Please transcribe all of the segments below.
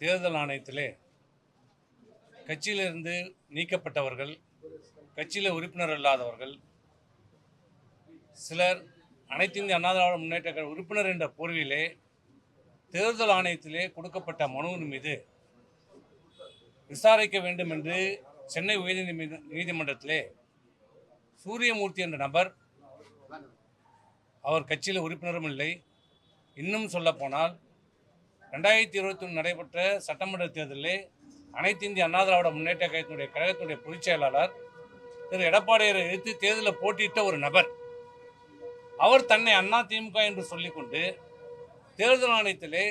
தேர்தல் ஆணையத்திலே கட்சியிலிருந்து நீக்கப்பட்டவர்கள் கட்சியில் உறுப்பினர் இல்லாதவர்கள் சிலர் அனைத்து இந்திய அண்ணா திராவிட முன்னேற்ற கழக உறுப்பினர் என்ற போர்விலே தேர்தல் ஆணையத்திலே கொடுக்கப்பட்ட மனுவின் மீது விசாரிக்க வேண்டும் என்று சென்னை உயர் நீதிமன்றத்திலே சூரியமூர்த்தி என்ற நபர் அவர் கட்சியில் உறுப்பினரும் இல்லை. இன்னும் சொல்லப்போனால் ரெண்டாயிரத்தி இருபத்தி ஒன்று நடைபெற்ற சட்டமன்ற தேர்தலில் அனைத்து இந்திய அண்ணா திராவிட முன்னேற்ற கழகத்தினுடைய கழகத்தினுடைய பொதுச் செயலாளர் திரு எடப்பாடியரை எதிர்த்து தேர்தலில் போட்டியிட்ட ஒரு நபர். அவர் தன்னை அண்ணா திமுக என்று சொல்லிக்கொண்டு தேர்தல் ஆணையத்திலே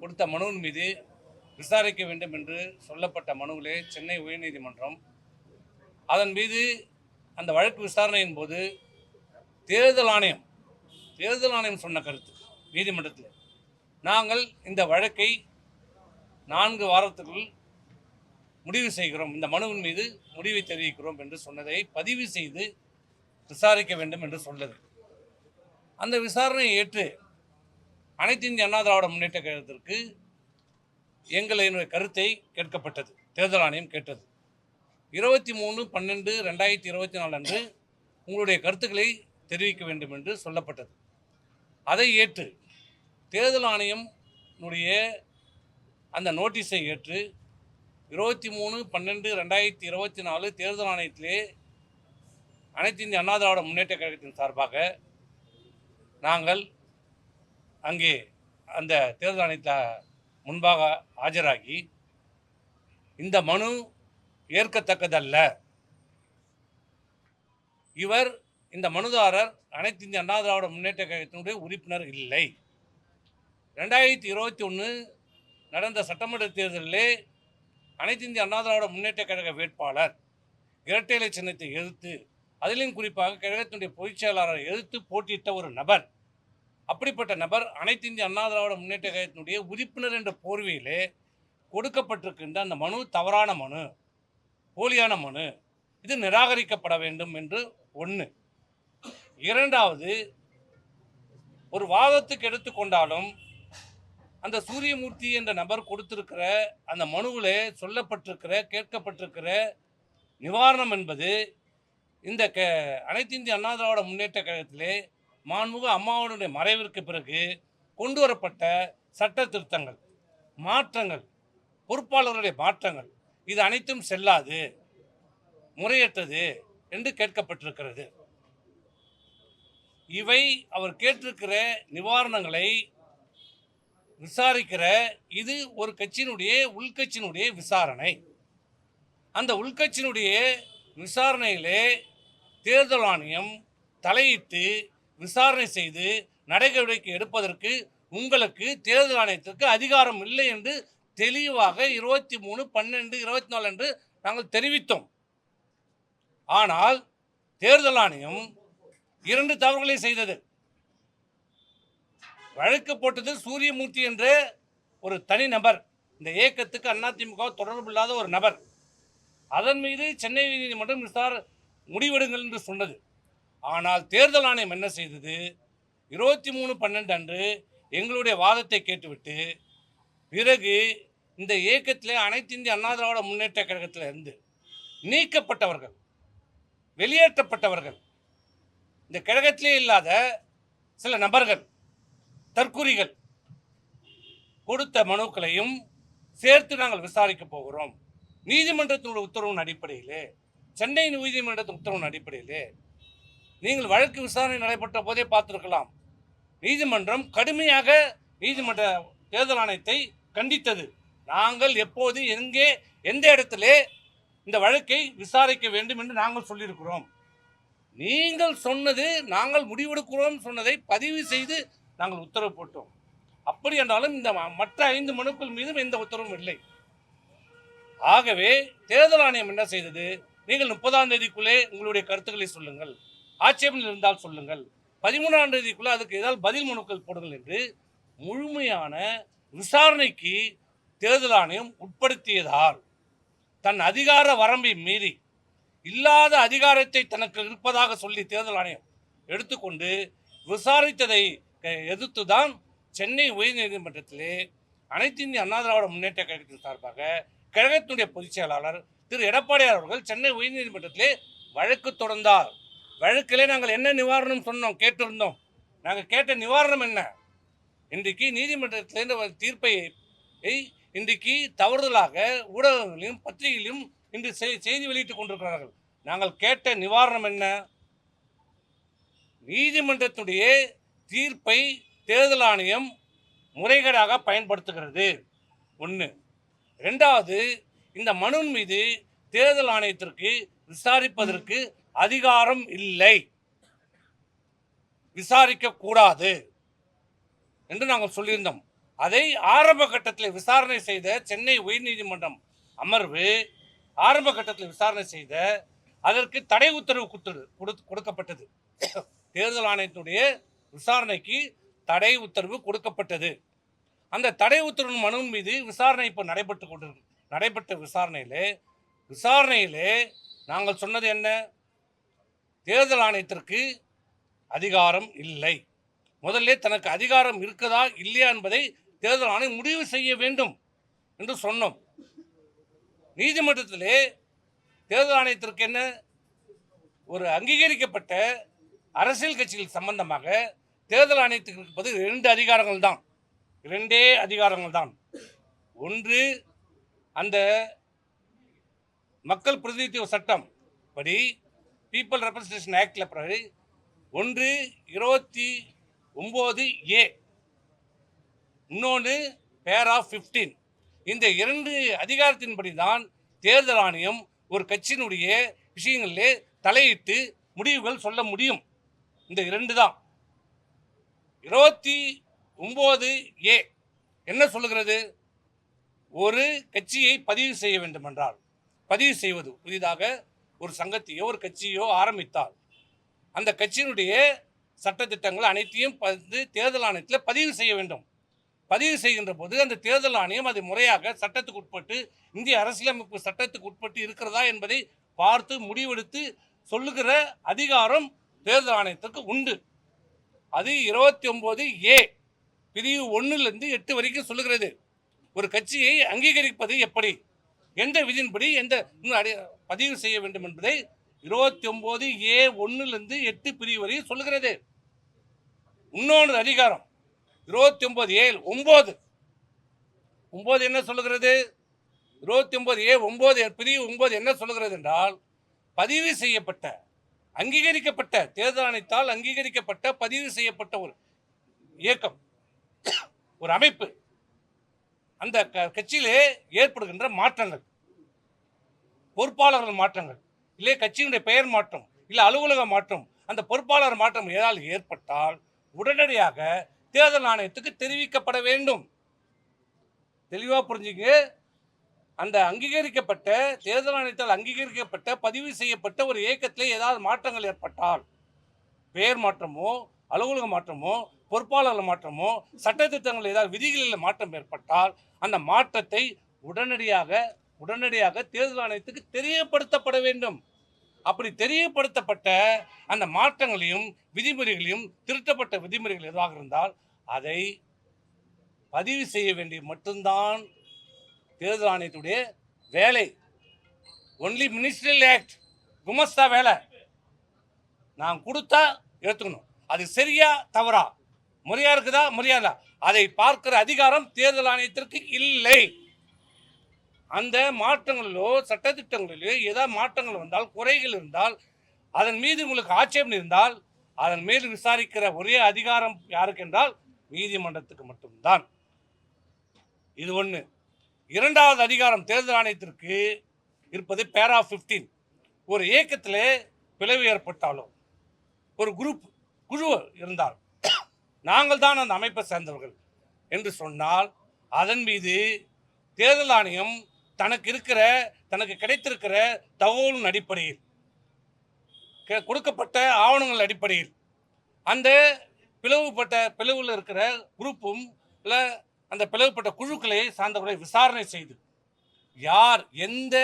கொடுத்த மனுவின் மீது விசாரிக்க வேண்டும் என்று சொல்லப்பட்ட மனுவிலே சென்னை உயர்நீதிமன்றம் அதன் மீது அந்த வழக்கு விசாரணையின் போது தேர்தல் ஆணையம் தேர்தல் ஆணையம் சொன்ன கருத்து நீதிமன்றத்தில். நாங்கள் இந்த வழக்கை நான்கு வாரத்துக்குள் முடிவு செய்கிறோம். இந்த மனுவின் மீது முடிவை தெரிவிக்கிறோம் என்று சொன்னதை பதிவு செய்து விசாரிக்க வேண்டும் என்று சொன்னது. அந்த விசாரணையை ஏற்று அனைத்து இந்திய அண்ணா திராவிட முன்னேற்ற கழகத்திற்கு எங்களினுடைய கருத்தை கேட்கப்பட்டது. தேர்தல் ஆணையம் கேட்டது. இருபத்தி மூணு பன்னெண்டு ரெண்டாயிரத்தி இருபத்தி நாலு அன்று உங்களுடைய கருத்துக்களை தெரிவிக்க வேண்டும் என்று சொல்லப்பட்டது. அதை ஏற்று தேர்தல் ஆணையம்னுடைய அந்த நோட்டீஸை ஏற்று இருபத்தி மூணு பன்னெண்டு ரெண்டாயிரத்தி இருபத்தி நாலு தேர்தல் ஆணையத்திலே அனைத்து இந்திய அண்ணா திராவிட முன்னேற்ற கழகத்தின் சார்பாக நாங்கள் அங்கே அந்த தேர்தல் ஆணையத்தில் முன்பாக ஆஜராகி இந்த மனு ஏற்கத்தக்கதல்ல. இவர் இந்த மனுதாரர் அனைத்து இந்திய அண்ணா திராவிட முன்னேற்ற கழகத்தினுடைய உறுப்பினர் இல்லை. ரெண்டாயிரத்தி இருபத்தி ஒன்று நடந்த சட்டமன்ற தேர்தலிலே அனைத்து இந்திய அண்ணா திராவிட முன்னேற்ற கழக வேட்பாளர் இரட்டையலை சின்னத்தை எதிர்த்து அதிலும் குறிப்பாக கழகத்தினுடைய பொதுச் செயலாளரை எதிர்த்து போட்டியிட்ட ஒரு நபர். அப்படிப்பட்ட நபர் அனைத்து இந்திய அண்ணா திராவிட முன்னேற்ற கழகத்தினுடைய உறுப்பினர் என்ற போர்வையிலே கொடுக்கப்பட்டிருக்கின்ற அந்த மனு தவறான மனு போலியான மனு இது நிராகரிக்கப்பட வேண்டும் என்று ஒன்று இரண்டாவது ஒரு வாதத்துக்கு எடுத்துக்கொண்டாலும் அந்த சூரியமூர்த்தி என்ற நபர் கொடுத்திருக்கிற அந்த மனுவில் சொல்லப்பட்டிருக்கிற கேட்கப்பட்டிருக்கிற நிவாரணம் என்பது இந்த க அனைத்து இந்திய அண்ணா திராவிட முன்னேற்ற கழகத்திலே மாண்புக அம்மாவனுடைய மறைவிற்கு பிறகு கொண்டு வரப்பட்ட சட்ட திருத்தங்கள் மாற்றங்கள் பொறுப்பாளர்களுடைய மாற்றங்கள் இது அனைத்தும் செல்லாது முறையற்றது என்று கேட்கப்பட்டிருக்கிறது. இவை அவர் கேட்டிருக்கிற நிவாரணங்களை விசாரிக்கிற இது ஒரு கட்சியினுடைய உள்கட்சியினுடைய விசாரணை. அந்த உள்கட்சியினுடைய விசாரணையிலே தேர்தல் ஆணையம் தலையிட்டு விசாரணை செய்து நடவடிக்கை எடுப்பதற்கு உங்களுக்கு தேர்தல் ஆணையத்திற்கு அதிகாரம் இல்லை என்று தெளிவாக இருபத்தி மூணு பன்னெண்டு இருபத்தி நாலு என்று நாங்கள் தெரிவித்தோம். ஆனால் தேர்தல் ஆணையம் இரண்டு தவறுகளை செய்தது. வழக்கு போட்டது சூரியமூர்த்தி என்ற ஒரு தனி நபர். இந்த இயக்கத்துக்கு அதிமுக தொடர்பு இல்லாத ஒரு நபர். அதன் மீது சென்னை நீதிமன்றம் விசார் முடிவெடுங்கள் என்று சொன்னது. ஆனால் தேர்தல் ஆணையம் என்ன செய்தது? இருபத்தி மூணு பன்னெண்டு அன்று எங்களுடைய வாதத்தை கேட்டுவிட்டு பிறகு இந்த இயக்கத்தில் அனைத்து இந்திய அண்ணா திராவிட முன்னேற்ற கழகத்தில் இருந்து நீக்கப்பட்டவர்கள் வெளியேற்றப்பட்டவர்கள் இந்த கழகத்திலே இல்லாத சில நபர்கள் தற்குறிகள் கொடுத்த மனுக்களையும் சேர்த்து நாங்கள் விசாரிக்க போகிறோம். நீதிமன்றத்தினுடைய உத்தரவின் அடிப்படையிலே சென்னை நீதிமன்றத்தின் உத்தரவின் அடிப்படையிலே நீங்கள் வழக்கு விசாரணை நடைபெற்ற போதே பார்த்துருக்கலாம். நீதிமன்றம் கடுமையாக நீதிமன்ற தேர்தல் ஆணையத்தை கண்டித்தது. நாங்கள் எப்போது எங்கே எந்த இடத்திலே இந்த வழக்கை விசாரிக்க வேண்டும் என்று நாங்கள் சொல்லியிருக்கிறோம். நீங்கள் சொன்னது நாங்கள் முடிவெடுக்கிறோம் சொன்னதை பதிவு செய்து நாங்கள் உத்தரவு போட்டோம். அப்படி என்றாலும் இந்த மற்ற ஐந்து மனுக்கள் மீதும் எந்த உத்தரவும் இல்லை. ஆகவே தேர்தல் ஆணையம் என்ன செய்தது? நீங்கள் முப்பதாம் தேதிக்குள்ளே உங்களுடைய கருத்துக்களை சொல்லுங்கள். ஆட்சேபம் இருந்தால் சொல்லுங்கள். பதிமூணாம் தேதிக்குள்ளே அதுக்கு ஏதாவது பதில் மனுக்கள் போடுங்கள் என்று முழுமையான விசாரணைக்கு தேர்தல் ஆணையம் உட்படுத்தியதால் தன் அதிகார வரம்பை மீறி இல்லாத அதிகாரத்தை தனக்கு இருப்பதாக சொல்லி தேர்தல் ஆணையம் எடுத்துக்கொண்டு விசாரித்ததை எதிர்த்து தான் சென்னை உயர்நீதிமன்றத்திலே அனைத்து இந்திய அண்ணா திராவிட முன்னேற்ற கழகத்தின் சார்பாக கழகத்தினுடைய பொதுச் செயலாளர் திரு எடப்பாடியார் அவர்கள் சென்னை உயர்நீதிமன்றத்திலே வழக்கு தொடர்ந்தார். வழக்கிலே நாங்கள் என்ன நிவாரணம் சொன்னோம் கேட்டிருந்தோம். நாங்கள் கேட்ட நிவாரணம் என்ன? இன்றைக்கு நீதிமன்றத்திலிருந்து தீர்ப்பை இன்றைக்கு தவறுதலாக ஊடகங்களிலும் பத்திரிகையிலும் இன்று செய்தி வெளியிட்டுக் கொண்டிருக்கிறார்கள். நாங்கள் கேட்ட நிவாரணம் என்ன? நீதிமன்றத்துடைய தீர்ப்பை தேர்தல் ஆணையம் முறைகேடாக பயன்படுத்துகிறது. ஒன்று ரெண்டாவது இந்த மனு மீது தேர்தல் ஆணையத்திற்கு விசாரிப்பதற்கு அதிகாரம் இல்லை. விசாரிக்க கூடாது என்று நாங்கள் சொல்லியிருந்தோம். அதை ஆரம்ப கட்டத்தில் விசாரணை செய்த சென்னை உயர்நீதிமன்றம் அமர்வு ஆரம்ப கட்டத்தில் விசாரணை செய்த அதற்கு தடை உத்தரவு குத்து- கொடுக்கப்பட்டது. தேர்தல் ஆணையத்தினுடைய விசாரணைக்கு தடை உத்தரவு கொடுக்கப்பட்டது. அந்த தடை உத்தரவு மனு மீது விசாரணை இப்போ நடைபெற்று கொண்டிருக்கு. நடைபெற்ற விசாரணையிலே விசாரணையிலே நாங்கள் சொன்னது என்ன? தேர்தல் ஆணையத்திற்கு அதிகாரம் இல்லை. முதல்ல தனக்கு அதிகாரம் இருக்குதா இல்லையா என்பதை தேர்தல் ஆணையம் முடிவு செய்ய வேண்டும் என்று சொன்னோம். நீதிமன்றத்திலே தேர்தல் ஆணையத்திற்கு என்ன? ஒரு அங்கீகரிக்கப்பட்ட அரசியல் கட்சிகள் சம்பந்தமாக தேர்தல் ஆணையத்துக்கு இருப்பது இரண்டு அதிகாரங்கள் தான். இரண்டே அதிகாரங்கள் தான். ஒன்று அந்த மக்கள் பிரதிநிதித்துவ சட்டம் படி பீப்புள் ரெப்ரசன்டேஷன் ஆக்டில் பிறகு ஒன்று இருபத்தி ஒம்பது ஏ இன்னொன்று பேர் ஆஃப் ஃபிஃப்டீன் இந்த இரண்டு அதிகாரத்தின்படி தான் தேர்தல் ஆணையம் ஒரு கட்சியினுடைய விஷயங்களிலே தலையிட்டு முடிவுகள் சொல்ல முடியும். இந்த இரண்டு தான். இருபத்தி ஒம்பது ஏ. என்ன சொல்லுகிறது? ஒரு கட்சியை பதிவு செய்ய வேண்டுமென்றால் பதிவு செய்வது புதிதாக ஒரு சங்கத்தையோ ஒரு கட்சியோ ஆரம்பித்தால் அந்த கட்சியினுடைய சட்டத்திட்டங்கள் அனைத்தையும் வந்து தேர்தல் ஆணையத்தில் பதிவு செய்ய வேண்டும். பதிவு செய்கின்ற போது அந்த தேர்தல் ஆணையம் அது முறையாக சட்டத்துக்கு உட்பட்டு இந்திய அரசியலமைப்பு சட்டத்துக்கு உட்பட்டு இருக்கிறதா என்பதை பார்த்து முடிவெடுத்து சொல்லுகிற அதிகாரம் தேர்தல் ஆணையத்திற்கு உண்டு. அது இருபத்தி ஒன்பது ஏ. பிரிவு ஒன்றுலேருந்து எட்டு வரைக்கும் சொல்லுகிறது. ஒரு கட்சியை அங்கீகரிப்பது எப்படி? எந்த விதியின்படி எந்த இன்னும் பதிவு செய்ய வேண்டும் என்பதை இருபத்தி ஒன்பது ஏ ஒன்றுலேருந்து எட்டு பிரிவு வரை சொல்லுகிறது. இன்னொன்று அதிகாரம். இருபத்தி ஒன்பது ஏழு ஒம்பது. ஒம்பது என்ன சொல்லுகிறது? இருபத்தி ஒன்பது ஏ ஒம்பது பிரிவு ஒம்பது என்ன சொல்லுகிறது என்றால் பதிவு செய்யப்பட்ட அங்கீகரிக்கப்பட்ட தேர்தல் ஆணையத்தால் அங்கீகரிக்கப்பட்ட பதிவு செய்யப்பட்ட ஒரு இயக்கம் ஒரு அமைப்பு. அந்த க- கட்சியிலே ஏற்படுகின்ற மாற்றங்கள் பொறுப்பாளர்கள் மாற்றங்கள் இல்லை கட்சியினுடைய பெயர் மாற்றம் இல்லை அலுவலக மாற்றம் அந்த பொறுப்பாளர் மாற்றம் ஏதாவது ஏற்பட்டால் உடனடியாக தேர்தல் ஆணையத்துக்கு தெரிவிக்கப்பட வேண்டும். தெளிவாக புரிஞ்சுங்க. அந்த அங்கீகரிக்கப்பட்ட தேர்தல் ஆணையத்தால் அங்கீகரிக்கப்பட்ட பதிவு செய்யப்பட்ட ஒரு இயக்கத்தில் ஏதாவது மாற்றங்கள் ஏற்பட்டால் பெயர் மாற்றமோ அலுவலக மாற்றமோ பொறுப்பாளர்கள் மாற்றமோ சட்டத்திட்டங்கள் ஏதாவது விதிகளில் மாற்றம் ஏற்பட்டால் அந்த மாற்றத்தை உடனடியாக உடனடியாக தேர்தல் ஆணையத்துக்கு தெரியப்படுத்தப்பட வேண்டும். அப்படி தெரியப்படுத்தப்பட்ட அந்த மாற்றங்களையும் விதிமுறைகளையும் திருத்தப்பட்ட விதிமுறைகள் எதுவாக இருந்தால் அதை பதிவு செய்ய வேண்டிய மட்டும்தான் தேர்தல் ஆணையத்துடைய வேலை. ஒன்லி மினிஸ்ட்ரியல் ஆக்ட் குமஸ்தா வேலை. நான் கொடுத்தா எடுத்துக்கணும் அது சரியா தவறா? முறையா இருக்குதா? முறையாதா அதை பார்க்கிற அதிகாரம் தேர்தல் ஆணையத்திற்கு இல்லை. அந்த மாற்றங்களிலோ சட்டத்திட்டங்களிலோ ஏதாவது மாற்றங்கள் வந்தால் குறைகள் இருந்தால் அதன் மீது உங்களுக்கு ஆட்சேபம் இருந்தால் அதன் மேல் விசாரிக்கிற ஒரே அதிகாரம் யாருக்கு என்றால் நீதிமன்றத்துக்கு மட்டும்தான். இது ஒன்று இரண்டாவது அதிகாரம் தேர்தல் ஆணையத்திற்கு இருப்பது பேரா ஃபிஃப்டீன் ஒரு இயக்கத்தில் பிளவு ஏற்பட்டாலோ ஒரு குரூப் குழு இருந்தால் நாங்கள் தான் அந்த அமைப்பை சேர்ந்தவர்கள் என்று சொன்னால் அதன் மீது தேர்தல் ஆணையம் தனக்கு இருக்கிற தனக்கு கிடைத்திருக்கிற தகவலின் அடிப்படையில் கொடுக்கப்பட்ட ஆவணங்கள் அடிப்படையில் அந்த பிளவுபட்ட பிளவில் இருக்கிற குரூப்பும் இல்லை அந்த பிளவுபட்ட குழுக்களை சார்ந்தவர்களை விசாரணை செய்து யார் எந்த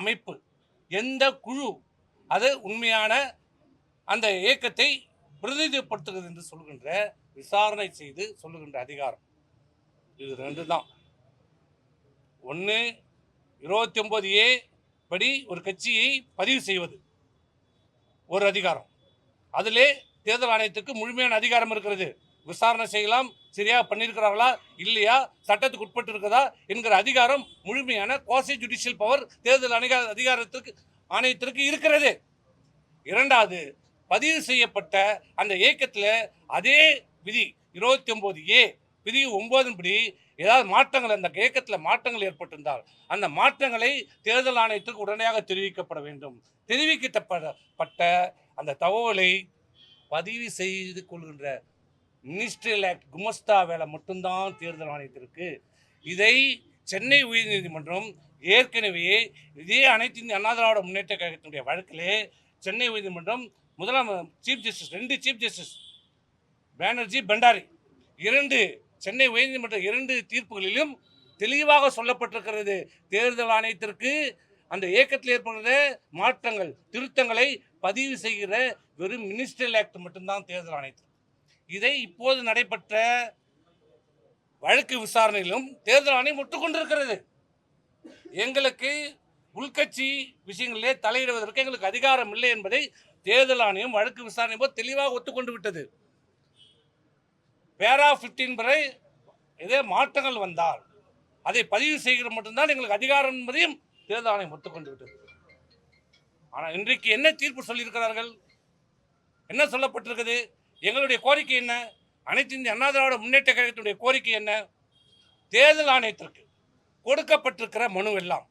அமைப்பு எந்த குழு அது உண்மையான அந்த இயக்கத்தை பிரதிநிதிப்படுத்துகிறது என்று சொல்கின்ற விசாரணை செய்து சொல்லுகின்ற அதிகாரம். இது ரெண்டு தான் ஒன்று இருபத்தி ஒன்பது ஏ படி ஒரு கட்சியை பதிவு செய்வது. ஒரு அதிகாரம். அதிலே தேர்தல் ஆணையத்துக்கு முழுமையான அதிகாரம் இருக்கிறது. விசாரணை செய்யலாம் சரியாக பண்ணியிருக்கிறார்களா இல்லையா சட்டத்துக்கு உட்பட்டு இருக்குதா என்கிற அதிகாரம் முழுமையான கோசை ஜுடிஷியல் பவர் தேர்தல் அணிகா அதிகாரத்திற்கு ஆணையத்திற்கு இருக்கிறது. இரண்டாவது பதிவு செய்யப்பட்ட அந்த இயக்கத்தில் அதே விதி இருபத்தி ஒம்பது ஏ பிரிவு ஒம்போதன்படி ஏதாவது மாற்றங்கள் அந்த இயக்கத்தில் மாற்றங்கள் ஏற்பட்டிருந்தால் அந்த மாற்றங்களை தேர்தல் ஆணையத்துக்கு உடனடியாக தெரிவிக்கப்பட வேண்டும். தெரிவிக்கப்பட்ட அந்த தகவலை பதிவு செய்து கொள்கின்ற மினிஸ்ட்ரியல் ஆக்ட் குமஸ்தா வேலை மட்டும்தான் தேர்தல் ஆணையத்திற்கு. இதை சென்னை உயர்நீதிமன்றம் ஏற்கனவே இதே அனைத்து இந்திய அண்ணா திராவிட முன்னேற்ற கழகத்தினுடைய வழக்கிலே சென்னை உயர்நீதிமன்றம் முதலாம் சீஃப் ஜஸ்டிஸ் ரெண்டு சீஃப் ஜஸ்டிஸ் பேனர்ஜி பண்டாரி இரண்டு சென்னை உயர்நீதிமன்ற இரண்டு தீர்ப்புகளிலும் தெளிவாக சொல்லப்பட்டிருக்கிறது. தேர்தல் ஆணையத்திற்கு அந்த இயக்கத்தில் ஏற்படுகிற மாற்றங்கள் திருத்தங்களை பதிவு செய்கிற வெறும் மினிஸ்ட்ரியல் ஆக்ட் மட்டும்தான் தேர்தல் ஆணையத்தில் இதை இப்போது நடைபெற்ற வழக்கு விசாரணையிலும் தேர்தல் ஆணையம் ஒட்டுக்கொண்டிருக்கிறது எங்களுக்கு உள்கட்சி விஷயங்களிலே தலையிடுவதற்கு எங்களுக்கு அதிகாரம் இல்லை என்பதை தேர்தல் ஆணையம் வழக்கு விசாரணை போது தெளிவாக ஒத்துக்கொண்டு விட்டது. பேரா ஃபிஃப்டீன் வரை இதே மாற்றங்கள் வந்தால் அதை பதிவு செய்கிற மட்டும்தான் எங்களுக்கு அதிகாரம் என்பதையும் தேர்தல் ஆணையம் ஒத்துக்கொண்டு விட்டது. ஆனால் இன்றைக்கு என்ன தீர்ப்பு சொல்லியிருக்கிறார்கள்? என்ன சொல்லப்பட்டிருக்குது? எங்களுடைய கோரிக்கை என்ன? அனைத்து இந்திய அண்ணா திராவிட முன்னேற்ற கழகத்தினுடைய கோரிக்கை என்ன? தேர்தல் ஆணையத்திற்கு கொடுக்கப்பட்டிருக்கிற மனு எல்லாம்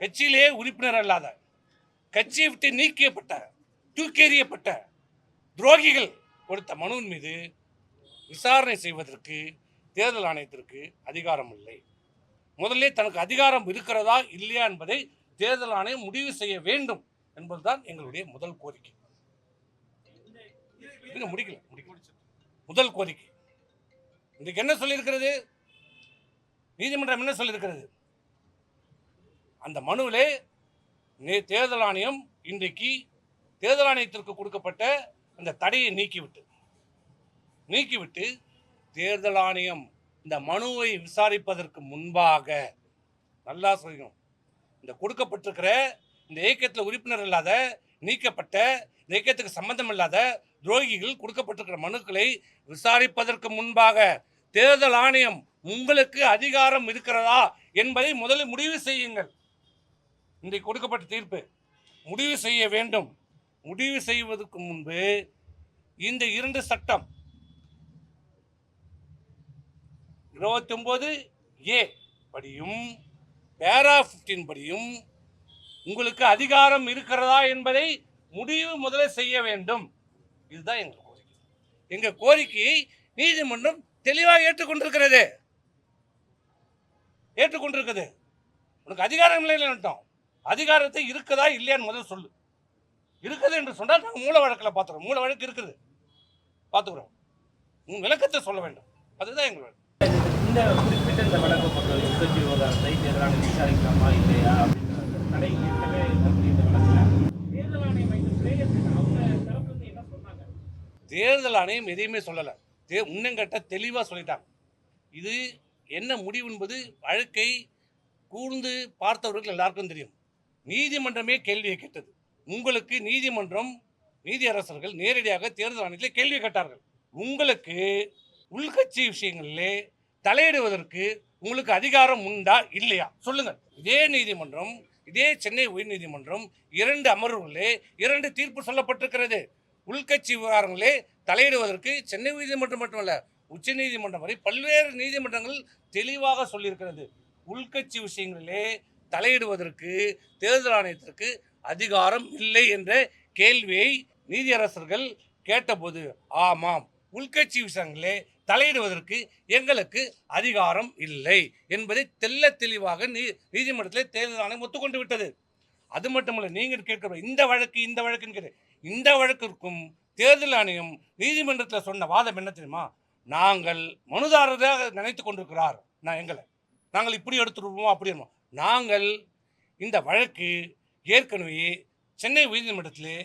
கட்சியிலேயே உறுப்பினர் அல்லாத கட்சியை விட்டு நீக்கியப்பட்ட தூக்கேறியப்பட்ட துரோகிகள் கொடுத்த மனுவின் மீது விசாரணை செய்வதற்கு தேர்தல் ஆணையத்திற்கு அதிகாரம் இல்லை முதல்ல தனக்கு அதிகாரம் இருக்கிறதா இல்லையா என்பதை தேர்தல் ஆணையம் முடிவு செய்ய வேண்டும் என்பதுதான் எங்களுடைய முதல் கோரிக்கை. இன்னும் முடிக்கல. முடிக்கல முதல் கோரிக்கை. இன்றைக்கு என்ன சொல்லியிருக்கிறது? நீதிமன்றம் என்ன சொல்லியிருக்கிறது? அந்த மனுவிலே நே- தேர்தல் ஆணையம் இன்றைக்கு தேர்தல் ஆணையத்திற்கு கொடுக்கப்பட்ட அந்த தடையை நீக்கிவிட்டு நீக்கிவிட்டு தேர்தல் ஆணையம் இந்த மனுவை விசாரிப்பதற்கு முன்பாக நல்லா சொல்லணும் இந்த கொடுக்கப்பட்டிருக்கிற இந்த இயக்கத்தில் உறுப்பினர் இல்லாத நீக்கப்பட்ட இந்த இயக்கத்துக்கு சம்பந்தம் இல்லாத துரோகிகள் கொடுக்கப்பட்டிருக்கிற மனுக்களை விசாரிப்பதற்கு முன்பாக தேர்தல் ஆணையம் உங்களுக்கு அதிகாரம் இருக்கிறதா என்பதை முதலில் முடிவு செய்யுங்கள். இன்றைக்கு கொடுக்கப்பட்ட தீர்ப்பு. முடிவு செய்ய வேண்டும். முடிவு செய்வதற்கு முன்பு இந்த இரண்டு சட்டம். இருபத்தி ஒம்பது ஏ படியும் பேரா ஃபிஃப்டின் படியும் உங்களுக்கு அதிகாரம் இருக்கிறதா என்பதை முடிவு முதலில் செய்ய வேண்டும். இதுதான் எங்கள் கோரிக்கை. எங்கள் கோரிக்கையை நீதிமன்றம் தெளிவாக ஏற்றுக்கொண்டிருக்கிறது. ஏற்றுக்கொண்டிருக்குது. உனக்கு அதிகாரம் இல்லைன்னுட்டோம் அதிகாரத்தை இருக்குதா இல்லையான்னு முதல்ல சொல்லு. இருக்குது என்று சொன்னால் நாங்கள் மூல வழக்கில் பார்த்துக்கிறோம். மூல வழக்கு இருக்குது. பார்த்துக்கிறோம். உன் விளக்கத்தை சொல்ல வேண்டும். அதுதான் எங்கள் இந்த குறிப்பிட்ட இந்த வழக்கு பொறுத்தவரை உட்கட்சி விவகாரத்தை தேர்தல் ஆணையம் விசாரிக்கலாமா இல்லையா அப்படின்ற தடை இருக்கவே இருக்கக்கூடிய இந்த வழக்கில் தேர்தல் ஆணையம் வைத்த பிரேயத்துக்கு அவங்க தரப்புல இருந்து என்ன சொன்னாங்க தேர்தல் ஆணையம் எதையுமே சொல்லலை. தே முன்னங்கட்ட தெளிவாக சொல்லிட்டாங்க. இது என்ன முடிவு என்பது வழக்கை கூர்ந்து பார்த்தவர்கள் எல்லாருக்கும் தெரியும். நீதிமன்றமே கேள்வியை கேட்டது. உங்களுக்கு நீதிமன்றம் நீதியரசர்கள் நேரடியாக தேர்தல் ஆணையத்தில் கேள்வி கேட்டார்கள். உங்களுக்கு உள்கட்சி விஷயங்களிலே தலையிடுவதற்கு உங்களுக்கு அதிகாரம் உண்டா இல்லையா? சொல்லுங்கள். இதே நீதிமன்றம் இதே சென்னை உயர்நீதிமன்றம் இரண்டு அமர்வுகளிலே இரண்டு தீர்ப்பு சொல்லப்பட்டிருக்கிறது. உள்கட்சி விவகாரங்களே தலையிடுவதற்கு சென்னை நீதிமன்றம் மட்டுமல்ல உச்ச நீதிமன்றம் வரை பல்வேறு நீதிமன்றங்கள் தெளிவாக சொல்லியிருக்கிறது. உள்கட்சி விஷயங்களிலே தலையிடுவதற்கு தேர்தல் ஆணையத்திற்கு அதிகாரம் இல்லை என்ற கேள்வியை நீதியரசர்கள் கேட்டபோது ஆமாம் உள்கட்சி விஷயங்களே தலையிடுவதற்கு எங்களுக்கு அதிகாரம் இல்லை என்பதை தெள்ள தெளிவாக நீ நீதிமன்றத்தில் தேர்தல் ஆணையம் ஒத்துக்கொண்டு விட்டது. அது மட்டுமல்ல நீங்கள் கேட்கிற இந்த வழக்கு இந்த வழக்குன்னு இந்த வழக்கிற்கும் தேர்தல் ஆணையம் நீதிமன்றத்தில் சொன்ன வாதம் என்ன தெரியுமா? நாங்கள் மனுதாரராக நினைத்து கொண்டிருக்கிறார். நான் எங்களை. நாங்கள் இப்படி எடுத்துருவோம் அப்படி நாங்கள் இந்த வழக்கு ஏற்கனவே சென்னை உயர்நீதிமன்றத்திலே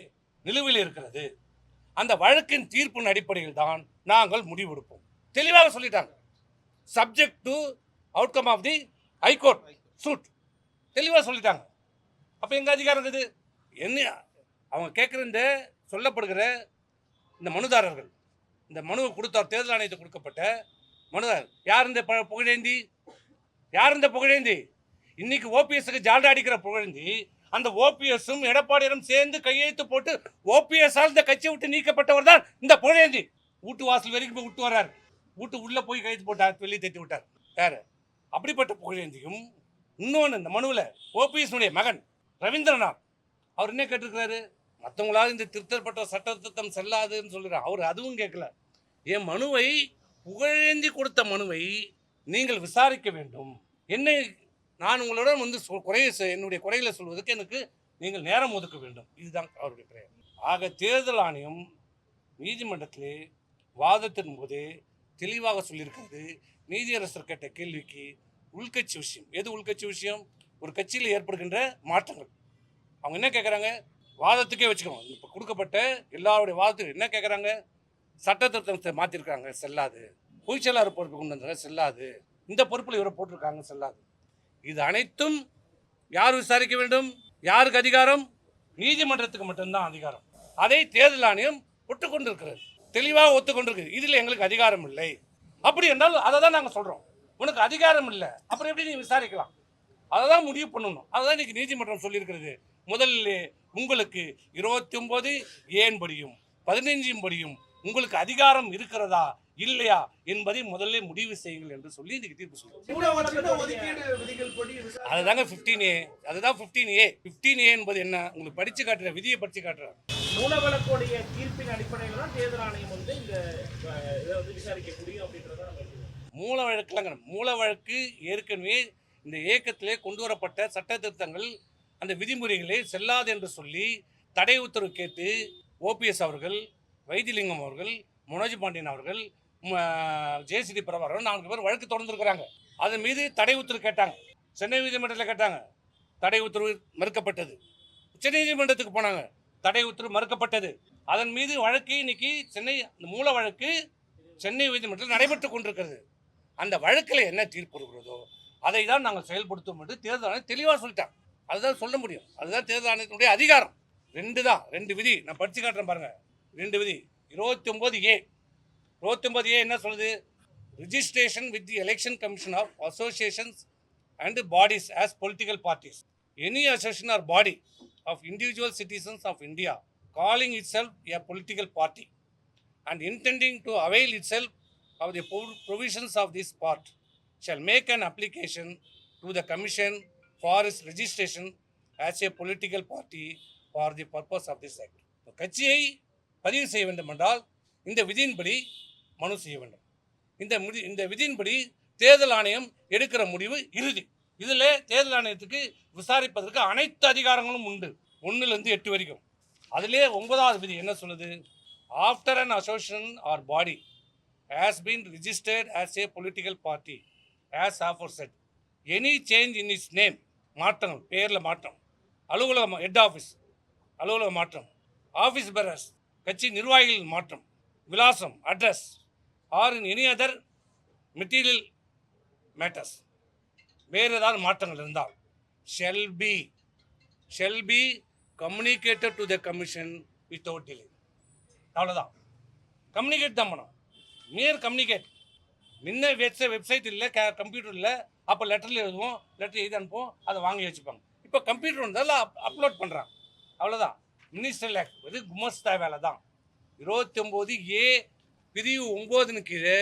நிலுவையில் இருக்கிறது. அந்த வழக்கின் தீர்ப்பின் அடிப்படையில் தான் நாங்கள் முடிவெடுப்போம். தெளிவாக சொல்லிட்டாங்க. Subject to outcome of the high court suit தெளிவாக சொல்லிட்டாங்க. அப்போ எங்கள் அதிகாரம் இருக்குது? என்ன அவங்க கேட்குற இந்த சொல்லப்படுகிற இந்த மனுதாரர்கள் இந்த மனுவை கொடுத்தார் தேர்தல் ஆணையத்தை கொடுக்கப்பட்ட மனுதாரர். யார் இந்த ப- புகழேந்தி? யார் இந்த புகழேந்தி? இன்னைக்கு ஓபிஎஸ்க்கு ஜால்டா அடிக்கிற புகழேந்தி அந்த ஓபிஎஸும் எடப்பாடியரும் சேர்ந்து கையெழுத்து போட்டு ஓபிஎஸ் இந்த கட்சியை விட்டு நீக்கப்பட்டவர் தான் இந்த புகழேந்தி. வீட்டு வாசல் வரைக்கும் போய் விட்டு வர்றார். வீட்டு உள்ளே போய் கையெழுத்து போட்டார் வெளியே தட்டி விட்டார். யார்? அப்படிப்பட்ட புகழேந்தியும் இன்னொன்று இந்த மனுவில் ஓபிஎஸ்னுடைய மகன் ரவீந்திரநாத் அவர் என்ன கேட்டிருக்கிறாரு? மற்றவங்களால் இந்த திருத்தப்பட்ட சட்ட திருத்தம் செல்லாதுன்னு சொல்லுறார் அவர் அதுவும் கேட்கல என் மனுவை புகழேந்தி கொடுத்த மனுவை நீங்கள் விசாரிக்க வேண்டும். என்னை நான் உங்களுடன் வந்து சொ- குறைய என்னுடைய குறையில் சொல்வதற்கு எனக்கு நீங்கள் நேரம் ஒதுக்க வேண்டும். இதுதான் அவருடைய பிரேயர். ஆக தேர்தல் ஆணையம் நீதிமன்றத்திலே வாதத்தின் போது தெளிவாக சொல்லியிருக்கிறது. நீதியரசர் கேட்ட கேள்விக்கு உள்கட்சி விஷயம். எது உள்கட்சி விஷயம்? ஒரு கட்சியில் ஏற்படுகின்ற மாற்றங்கள். அவங்க என்ன கேட்குறாங்க வாதத்துக்கே வச்சுக்கோங்க. இப்போ கொடுக்கப்பட்ட எல்லாருடைய வாதத்துக்கு என்ன கேட்குறாங்க சட்ட திருத்தத்தை மாற்றிருக்காங்க செல்லாது. பொய்ச்செயலாளர் பொறுப்பு கொண்டு வந்தாங்க செல்லாது. இந்த பொறுப்பில் இவரை போட்டிருக்காங்க செல்லாது. இது அனைத்தும் யார் விசாரிக்க வேண்டும்? யாருக்கு அதிகாரம்? நீதிமன்றத்துக்கு மட்டும்தான் அதிகாரம். அதை தேர்தல் ஆணையம் ஒட்டுக்கொண்டிருக்கிறது. தெளிவாக ஒத்துக்கொண்டிருக்கு. இதில் எங்களுக்கு அதிகாரம் இல்லை. அப்படி என்றால் அதை தான் நாங்கள் சொல்கிறோம் உனக்கு அதிகாரம் இல்லை. அப்புறம் எப்படி நீ விசாரிக்கலாம்? அதை தான் முடிவு பண்ணணும். அதுதான் இன்னைக்கு நீதிமன்றம் சொல்லியிருக்கிறது. முதல்ல உங்களுக்கு இருபத்தி ஒன்பது ஏன் படியும்? பதினைஞ்சும் படியும். உங்களுக்கு அதிகாரம் இருக்கிறதா? இல்லையா? என்பதை முதல்ல முடிவு செய்யுங்கள் என்று சொல்லி இன்னைக்கு தீர்ப்பு சொல்லுவோம் அதுதாங்க ஃபிஃப்டீன் ஏ அதுதான் ஃபிஃப்டீன் ஏ ஃபிஃப்டீன் ஏ என்பது என்ன? உங்களுக்கு படிச்சு காட்டுற விதியை படிச்சு காட்டுறேன் மூல வழக்குடைய தீர்ப்பின் அடிப்படையில் தான் தேர்தல் ஆணையம் வந்து இந்த அஹ், இதை வந்து விசாரிக்க முடியும் அப்படின்றத. மூல வழக்குலங்க மூல வழக்கு ஏற்கனவே இந்த இயக்கத்திலே கொண்டு வரப்பட்ட சட்ட திருத்தங்கள் அந்த விதிமுறைகளை செல்லாது என்று சொல்லி தடை உத்தரவு கேட்டு ஓபிஎஸ் அவர்கள் வைத்திலிங்கம் அவர்கள் மனோஜ் பாண்டியன் அவர்கள் ஜேசிடி பிரபாகரன் நான்கு பேர் வழக்கு தொடர்ந்துருக்கிறாங்க. அதன் மீது தடை உத்தரவு கேட்டாங்க. சென்னை நீதிமன்றத்தில் கேட்டாங்க. தடை உத்தரவு மறுக்கப்பட்டது. உச்சநீதிமன்றத்துக்கு போனாங்க. தடை உத்தரவு மறுக்கப்பட்டது. அதன் மீது வழக்கு இன்னைக்கு சென்னை அந்த மூல வழக்கு சென்னை உயர்நீதிமன்றத்தில் நடைபெற்று கொண்டிருக்கிறது. அந்த வழக்கில் என்ன தீர்ப்பு இருக்கிறதோ அதை தான் நாங்கள் செயல்படுத்தும் என்று தேர்தல் ஆணையம் தெளிவாக சொல்லிட்டாங்க. அதுதான் சொல்ல முடியும். அதுதான் தேர்தல் ஆணையத்தினுடைய அதிகாரம். ரெண்டு தான் ரெண்டு விதி. நான் படித்து காட்டுறேன் பாருங்கள் ரெண்டு விதி. இருபத்தி ஒம்பது ஏ. இருபத்தி ஒம்பது ஏ என்ன சொல்லுது? Registration with the election commission of associations and bodies as political parties any association or body of individual citizens of India calling itself a political party and intending to avail itself of the provisions of this part shall make an application to the Commission for its registration as a political party for the purpose of this act. கட்சியை பதிவு செய்ய வேண்டும் என்றால் இந்த விதியின்படி மனு செய்ய வேண்டும் இந்த முடி இந்த விதியின்படி தேர்தல் ஆணையம் எடுக்கிற முடிவு இறுதி இதில் தேர்தல் ஆணையத்துக்கு விசாரிப்பதற்கு அனைத்து அதிகாரங்களும் உண்டு ஒன்றுலேருந்து எட்டு வரைக்கும் அதிலே ஒன்பதாவது விதி என்ன சொல்லுது after an association or body has been registered as a political party as aforesaid any change in is name மாற்றம் பேரில் மாற்றம். அலுவலகம் ஹெட் ஆஃபீஸ் அலுவலக மாற்றம். ஆஃபீஸ் பெரஸ் கட்சி நிர்வாகிகள் மாற்றம். விலாசம் address or in any other material matters வேறு ஏதாவது மாற்றங்கள் இருந்தால் shall be shall be communicated to the commission without delay அவ்வளோதான் கம்யூனிகேட் தான் பண்ணோம் நியர் கம்யூனிகேட் முன்ன வச்ச வெப்சைட் இல்லை க கம்ப்யூட்டர் இல்லை அப்போ லெட்டரில் எழுதுவோம் லெட்டர் எழுதி அனுப்புவோம் அதை வாங்கி வச்சுப்பாங்க. இப்போ கம்ப்யூட்டர் வந்ததால் அப் அப்லோட் பண்ணுறாங்க அவ்வளோதான் மினிஸ்டர் ஆக்ட் இது குமஸ்தா வேலை தான். இருபத்தி ஒம்பது ஏ பிரிவு ஒம்போதுன்னு கீழே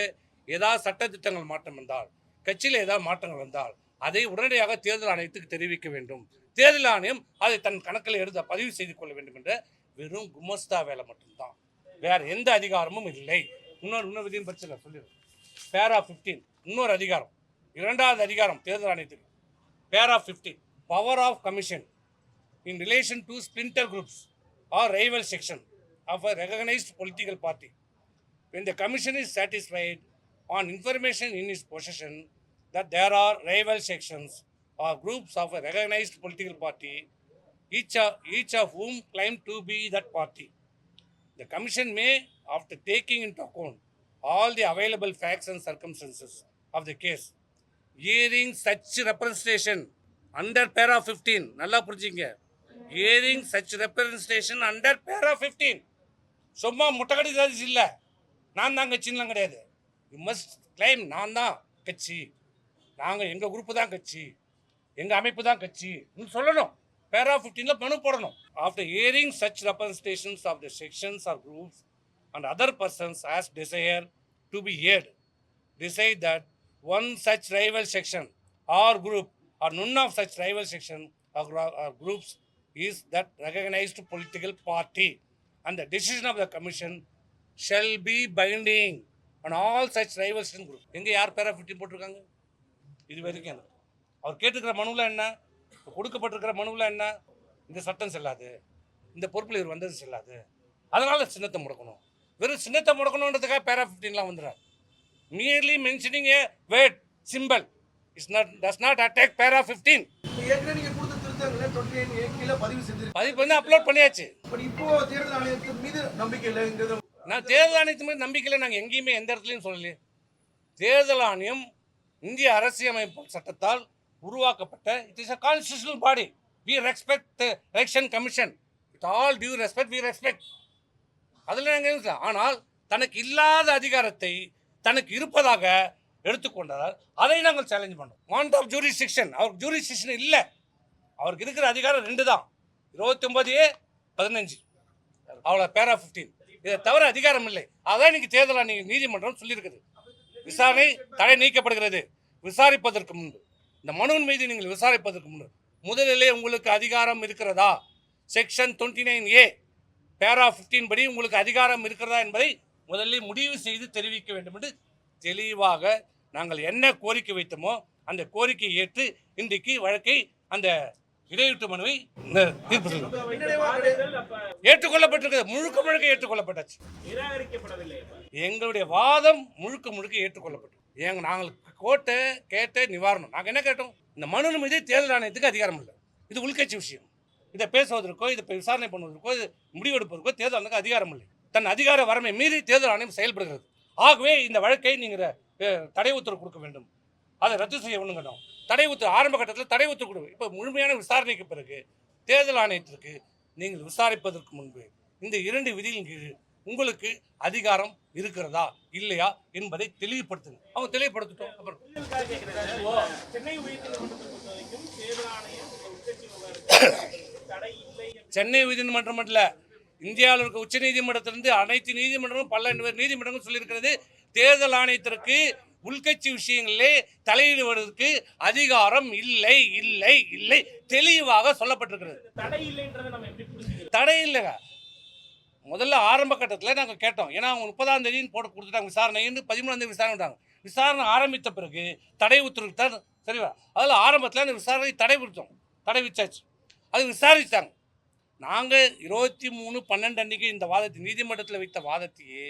ஏதாவது சட்டத்திட்டங்கள் மாற்றம் வந்தால் கட்சியில் ஏதாவது மாற்றங்கள் வந்தால் அதை உடனடியாக தேர்தல் ஆணையத்துக்கு தெரிவிக்க வேண்டும். தேர்தல் ஆணையம் அதை தன் கணக்கில் எடுத்து பதிவு செய்து கொள்ள வேண்டும் என்ற வெறும் குமஸ்தா வேலை மட்டும்தான். வேறு எந்த அதிகாரமும் இல்லை. இன்னொரு இன்னொரு விதியும் பிரச்சனை சொல்லிடுறேன். பேரா ஃபிஃப்டீன் இன்னொரு அதிகாரம் இரண்டாவது அதிகாரம் தேர்தல் ஆணையத்துக்கு para fifteen power of commission in relation to splinter groups or rival section of a recognized political party. When the commission is satisfied on information in its possession that there are rival sections or groups of a recognized political party, each of, each of whom claim to be that party, the commission may, after taking into account all the available facts and circumstances of the case, hearing such representation under para fifteen நல்லா புரிஞ்சுங்க. Hearing such representation under para fifteen சும்மா முட்டைக்கடி சாதிச்சு இல்லை. நான் தான் கட்சின்லாம் கிடையாது. You must claim நான் தான் கட்சி. நாங்கள் எங்கள் குரூப்பு தான் கட்சி. எங்கள் அமைப்பு தான் கட்சி. சொல்லணும். பேரா ஃபிஃப்டீனில் மனு போடணும். After hearing such representations of the sections or groups and other persons as desire to be heard. decide that one such rival section or group or none of such rival section or, or groups is that recognized political party and the decision of the commission shall be binding on all such rival section group எங்க யார் பேரா fifteen போட்டிருக்காங்க இது வரைக்கும் அவர் கேட்டுக்கிற மனுவில் என்ன கொடுக்கப்பட்டிருக்கிற மனுவில் என்ன இந்த சட்டம் செல்லாது இந்த பொறுப்பில் இவர் வந்தது செல்லாது அதனால் சின்னத்தை முடக்கணும் வெறும் சின்னத்தை முடக்கணுன்றதுக்காக பேரா ஃபிஃப்டீன்லாம் வந்துடுறாரு not attack para 15 இப்ப ஏற்கனவே நீங்க கொடுத்த திருத்தங்களை டுவெண்ட்டி நைன் கீழே பதிவு பண்ணி அப்லோட் பண்ணியாச்சு. இப்போ தேர்தல் ஆணையத்தின் மீது நம்பிக்கை இல்லைங்கிறது நான் தேர்தல் ஆணையத்து மீது நம்பிக்கையில் நாங்கள் எங்கேயுமே எந்த இடத்துலையும் சொல்லலையே தேர்தல் ஆணையம் இந்திய அரசியலமைப்பு சட்டத்தால் உருவாக்கப்பட்ட it is a constitutional body we respect election commission with all due respect we respect அதில் நாங்கள் ஆனால் தனக்கு இல்லாத அதிகாரத்தை தனக்கு இருப்பதாக எடுத்துக்கொண்டதால் அதை நாங்கள் சேலஞ்ச் பண்ணோம் வாண்ட் ஆஃப் ஜூரிஸ்டிக்ஷன் அவருக்கு ஜூரிஸ்டிக்ஷன் இல்லை. அவருக்கு இருக்கிற அதிகாரம் ரெண்டு தான். இருபத்தி ஒன்பது ஏ பதினஞ்சு. அவ்வளோ பேரா ஃபிஃப்டீன் இதை தவிர அதிகாரம் இல்லை. அதான் இன்னைக்கு தேர்தல் நீங்கள் நீதிமன்றம் சொல்லியிருக்குது. விசாரணை தடை நீக்கப்படுகிறது. விசாரிப்பதற்கு முன்பு. இந்த மனுவின் மீது நீங்கள் விசாரிப்பதற்கு முன்பு. முதலிலே உங்களுக்கு அதிகாரம் இருக்கிறதா? செக்ஷன் டுவெண்ட்டி நைன் ஏ பேரா ஃபிஃப்டீன் படி உங்களுக்கு அதிகாரம் இருக்கிறதா என்பதை முதலில் முடிவு செய்து தெரிவிக்க வேண்டும் என்று தெளிவாக நாங்கள் என்ன கோரிக்கை வைத்தோமோ அந்த கோரிக்கையை ஏற்று இன்றைக்கு வழக்கை அந்த இடையூட்டு மனுவை இந்த தீர்ப்பு ஏற்றுக்கொள்ளப்பட்டிருக்கிறது. முழுக்க முழுக்க ஏற்றுக்கொள்ளப்பட்டாச்சு. எங்களுடைய வாதம் முழுக்க முழுக்க ஏற்றுக்கொள்ளப்பட்டது. எங்க நாங்கள் கோட்டை கேட்ட நிவாரணம். நாங்கள் என்ன கேட்டோம்? இந்த மனு மீது தேர்தல் ஆணையத்துக்கு அதிகாரம் இல்லை. இது உள்கட்சி விஷயம். இதை பேசுவதற்கோ இதை விசாரணை பண்ணுவதற்கோ இது முடிவெடுப்பதற்கோ தேர்தல் ஆணையத்துக்கு அதிகாரம் இல்லை. தன் அதிகார வரமை மீறி தேர்தல் ஆணையம் செயல்படுகிறது. ஆகவே இந்த வழக்கை நீங்கள் தடை உத்தரவு கொடுக்க வேண்டும். அதை ரத்து செய்ய வேணுங்கணும் தடை உத்தரவு ஆரம்ப கட்டத்தில் தடை உத்தரவு கொடு. இப்போ முழுமையான விசாரணைக்கு பிறகு தேர்தல் ஆணையத்திற்கு நீங்கள் விசாரிப்பதற்கு முன்பு இந்த இரண்டு விதியின் கீழ் உங்களுக்கு அதிகாரம் இருக்கிறதா இல்லையா என்பதை தெளிவுபடுத்துங்க அவங்க தெளிவுபடுத்திட்டோம். அப்புறம். சென்னை உயர்நீதிமன்றத்தை பொறுத்த வரைக்கும் தேர்தல் ஆணையம் தடை இல்லை சென்னை உயர்நீதிமன்றம் மட்டும் இந்தியாவில் இருக்க உச்ச நீதிமன்றத்திலிருந்து அனைத்து நீதிமன்றங்களும் பன்னெண்டு பேர் நீதிமன்றங்களும் சொல்லியிருக்கிறது. தேர்தல் ஆணையத்திற்கு உள்கட்சி விஷயங்களிலே தலையிடுவதற்கு அதிகாரம் இல்லை இல்லை இல்லை தெளிவாக சொல்லப்பட்டிருக்கிறது. தடை தடை இல்லைங்க. முதல்ல ஆரம்ப கட்டத்தில் நாங்கள் கேட்டோம். ஏன்னா அவங்க முப்பதாம் தேதின்னு போட்டு கொடுத்துட்டாங்க விசாரணைன்னு பதிமூணாம் தேதி விசாரணை விட்டாங்க. விசாரணை ஆரம்பித்த பிறகு தடை உத்தரவு தான் சரிவா? அதில் ஆரம்பத்தில் அந்த விசாரணை தடை விடுத்தோம் தடை விச்சாச்சு அது விசாரித்தாங்க நாங்கள் இருபத்தி மூணு பன்னெண்டு அன்றைக்கி இந்த வாதத்தை நீதிமன்றத்தில் வைத்த வாதத்தையே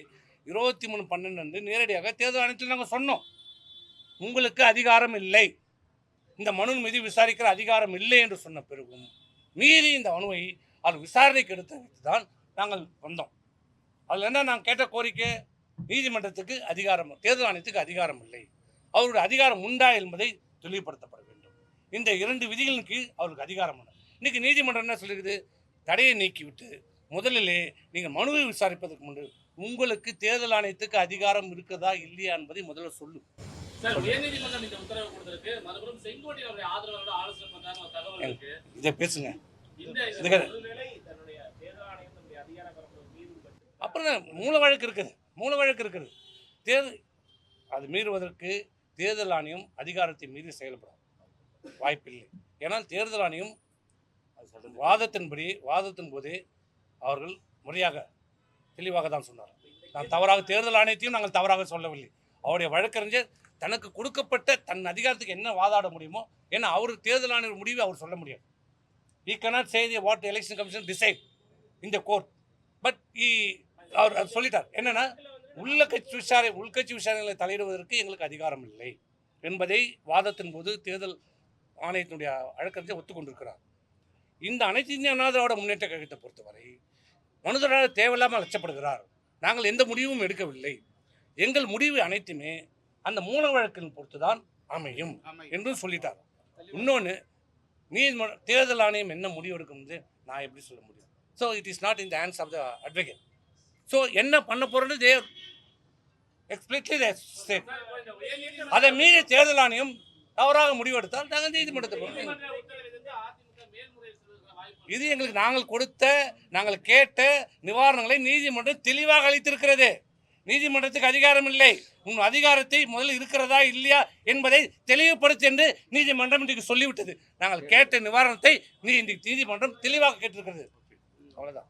இருபத்தி மூணு பன்னெண்டு அன்று நேரடியாக தேர்தல் ஆணையத்தில் நாங்கள் சொன்னோம். உங்களுக்கு அதிகாரம் இல்லை. இந்த மனு மீது விசாரிக்கிற அதிகாரம் இல்லை என்று சொன்ன பிறகும் மீறி இந்த மனுவை அது விசாரணைக்கு எடுத்து வைத்து தான் நாங்கள் வந்தோம். அதில் என்ன நாங்கள் கேட்ட கோரிக்கை? நீதிமன்றத்துக்கு அதிகாரம் தேர்தல் ஆணையத்துக்கு அதிகாரம் இல்லை. அவருடைய அதிகாரம் உண்டா என்பதை தெளிவுபடுத்தப்பட வேண்டும். இந்த இரண்டு விதிகளின் கீழ் அவருக்கு அதிகாரம் உண்டு. இன்னைக்கு நீதிமன்றம் என்ன சொல்லியிருக்குது தடையை நீக்கிவிட்டு முதலிலே நீங்கள் மனுவை விசாரிப்பதற்கு முன்பு உங்களுக்கு தேர்தல் ஆணையத்துக்கு அதிகாரம் இருக்குதா இல்லையா என்பதை முதல்ல சொல்லு. சார் உயர்நீதிமன்றம் இந்த உத்தரவு கொடுத்திருக்கு. மறுபுறம் செங்கோட்டையன் அவருடைய ஆதரவோட ஆலோசனை பண்றாங்க ஒரு தகவல் இருக்கு. இதை பேசுங்க. அப்புறம்? மூல வழக்கு இருக்குது. மூல வழக்கு இருக்குது. தேர்தல் அது மீறுவதற்கு தேர்தல் ஆணையம் அதிகாரத்தை மீறி செயல்படும். வாய்ப்பில்லை. ஏன்னால் தேர்தல் ஆணையம் வாதத்தின்படி வாதத்தின் போது அவர்கள் முறையாக தெளிவாக தான் சொன்னார் நான் தவறாக தேர்தல் ஆணையத்தையும் நாங்கள் தவறாக சொல்லவில்லை. அவருடைய வழக்கறிஞர் தனக்கு கொடுக்கப்பட்ட தன் அதிகாரத்துக்கு என்ன வாதாட முடியுமோ ஏன்னா அவர் தேர்தல் ஆணையர் முடிவை அவர் சொல்ல முடியாது. He cannot say the what election commission decide இந்த கோர்ட் பட் இ அவர் சொல்லிட்டார். என்னென்னா உள்ள கட்சி விசாரணை உள்கட்சி விசாரணைகளை தலையிடுவதற்கு எங்களுக்கு அதிகாரம் இல்லை என்பதை வாதத்தின் போது தேர்தல் ஆணையத்தினுடைய வழக்கறிஞர் ஒத்துக்கொண்டிருக்கிறார். இந்த அனைத்து இந்திய அண்ணா திராவிட முன்னேற்ற கழகத்தை பொறுத்தவரை மனுதராக தேவையில்லாமல் அச்சப்படுகிறார் நாங்கள் எந்த முடிவும் எடுக்கவில்லை. எங்கள் முடிவு அனைத்துமே அந்த மூல வழக்கின் பொறுத்து தான் அமையும். என்றும் சொல்லிட்டார். இன்னொன்று நீதிமன்ற தேர்தல் ஆணையம் என்ன முடிவு எடுக்கும்னு நான் எப்படி சொல்ல முடியும்? So it is not in the hands of the advocate so என்ன பண்ண போகிறது தே எக்ஸ்பிளிட்லி இந்த உயர்நீதிமன்ற அதை மீறி தேர்தல் ஆணையம் தவறாக முடிவெடுத்தால் நாங்கள் நீதிமன்றத்துக்கு போகிறோம் நீதிமன்ற உத்தரவிலிருந்து அதிமுக மேல்முறையீடு செய்வதற்கான வாய்ப்பு இது எங்களுக்கு நாங்கள் கொடுத்த நாங்கள் கேட்ட நிவாரணங்களை நீதிமன்றம் தெளிவாக அளித்திருக்கிறது. நீதிமன்றத்துக்கு அதிகாரம் இல்லை உன் அதிகாரத்தை முதல்ல இருக்கிறதா இல்லையா என்பதை தெளிவுபடுத்து என்று நீதிமன்றம் இன்றைக்கு சொல்லிவிட்டது. நாங்கள் கேட்ட நிவாரணத்தை நீ இன்றைக்கு நீதிமன்றம் தெளிவாக கேட்டிருக்கிறது. அவ்வளோதான்